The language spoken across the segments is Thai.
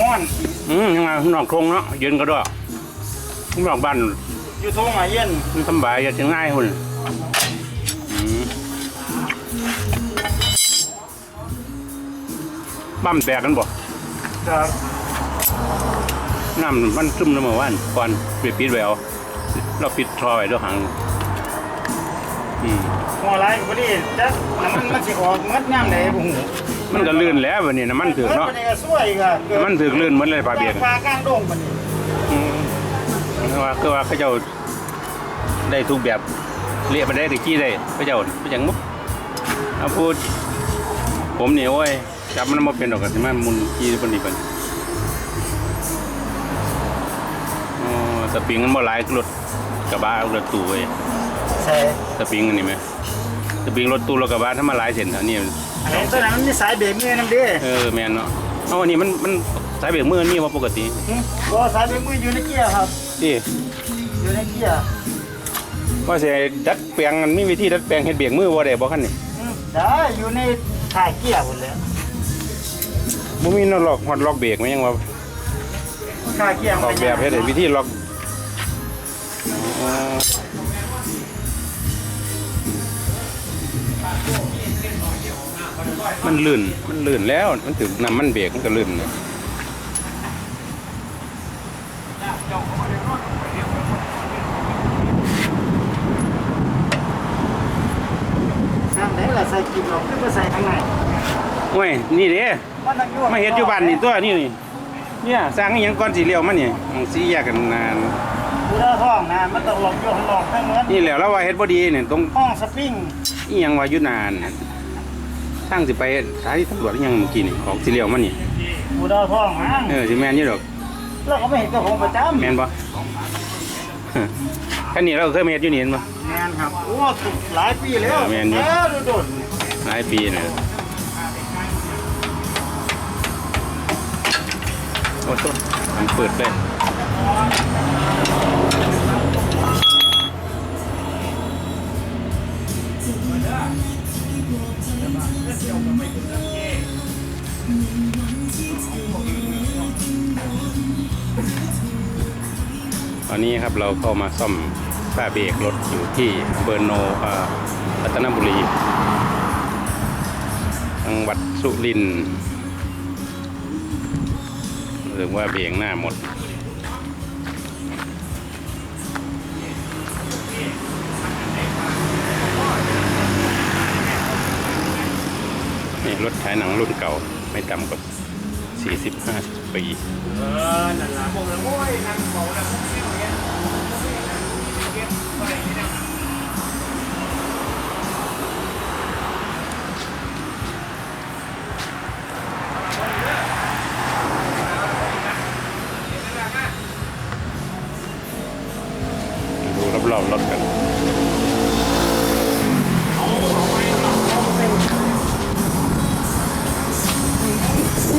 ห้อนอืมยังไงนอกทงเนาะเย็นก็ด้วยนอกบ้านอยู่ทงอะเย็นมันสำบายจะง่ายหุ่นอืมบ้ามแตกกันบ่ครับน้ำมันซึมน้ำเมื่อวานก่อนไปปิดแววเราปิดทอไว้ด้วยหางอืมหัวไรพอดีจักน้ำมันมันสิออกมัดย่ำไหนบ่หู มันก็ลื่นแล้ววันนี้นะมันถือเนาะมัก็สวยอีกอะน้ำมันถือลื่นเหมือนเลยปลาเบียกปลากลางดงมันนี่อืมคือว่าคือว่าเขาเจ้าได้ทุกแบบเรียกมันได้ตะกี้ได้เขาเจ้าไปอย่างมุกเอาพูด ผมเนี่ยโอ้ยจับมันมาเป็นดอกกันที่มันมุนกี้ปนนี้เป็นอ๋อสปริงมันบ่หลายรถกระบะรถตู้เว้ยใช่สปริงอันนี้ไหมสปริงรถตู้รถกระบะถ้ามาหลายเส้นอัน นี้อันนี้ตัวนั้นมันมีสายเบรกมือนํเด้เออแมนเนาะเอาอันนี้มันมันสายเบรกมือนี่ว่าปกติหึบ่สายเบรกมืออยู่ในเกียร์ครับที่อยู่ในเกียร์ว่าสิดัดแปลงมันมีวิธีดัดแปลงเฮ็ดเบรกมือบ่ได้บ่คันนี่หึได้อยู่ในถ่ายเกียร์หมดแล้วบ่มีนล็อกฮอดล็อกเบรกไหมยังว่าถ่ายเกียร์ออกแบบเฮ็ดให้วิธีล็อกอ๋อ มันลื่น มันลื่นแล้ว มันถึงน้ำมันเบรกมันก็ลื่นนะทางไหนล่ะใส่กิบหรอกขึ้นมาใส่ข้างในโอ้ย นี่เด้มันต้องยวมาเฮ็ดอยู่บ้านนี่ตัวนี่นี่ เนี่ยสร้างอหยังก่อนสิเลี้ยวมันนี่มันสิแยกกันนานกูได้ท้องนะมันต้องหลอกอยู่ข้างนอกทั้งเหมือนนี่แหล้วแล้วว่าเฮ็ดบ่ดีเนี่ยตรงห้องสปริงอีหยังว่าอยู่นาน ทางสิไปสถานีตำรวจอีหยังเมื่อกี้นี่ของสิเลี้ยวมันนี่กูได้ท้องมั้งเออสิแม่นอยู่ดอกแล้วก็ไม่เห็นเจ้าของประจำแม่นบ่คันนี้เราเคยมาเฮ็ดอยู่นี่เห็นบ่แมนครับโอ้ถูกหลายปีแล้วเออแม่นอยู่เออดูโดดหลายปีน่ะโอ้ต้นมันเปิดเลย ตอนนี้ครับเราเข้ามาซ่อมฝ้าเบรกรถอยู่ที่เบอร์โนเอ่อรัตนบุรี จังหวัดสุรินทร์หรือว่าเบียงหน้าหมด ถฉายหนังรุ่นเก่าไม่ต่ำกว่า 40-50 ปี เออนั่นล่ะบอกเลยโอ้ยนั่งเบาแล้วพวกนี้อย่างเงี้ยดูรอบๆรถกัน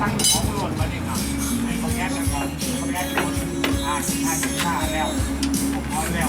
ตั้งของหล่นมาเนี่ยครับไอ้ของแก๊สกันก่อนของแก๊สหล่นอ่าอ่าอ่าแล้วผมพอแล้ว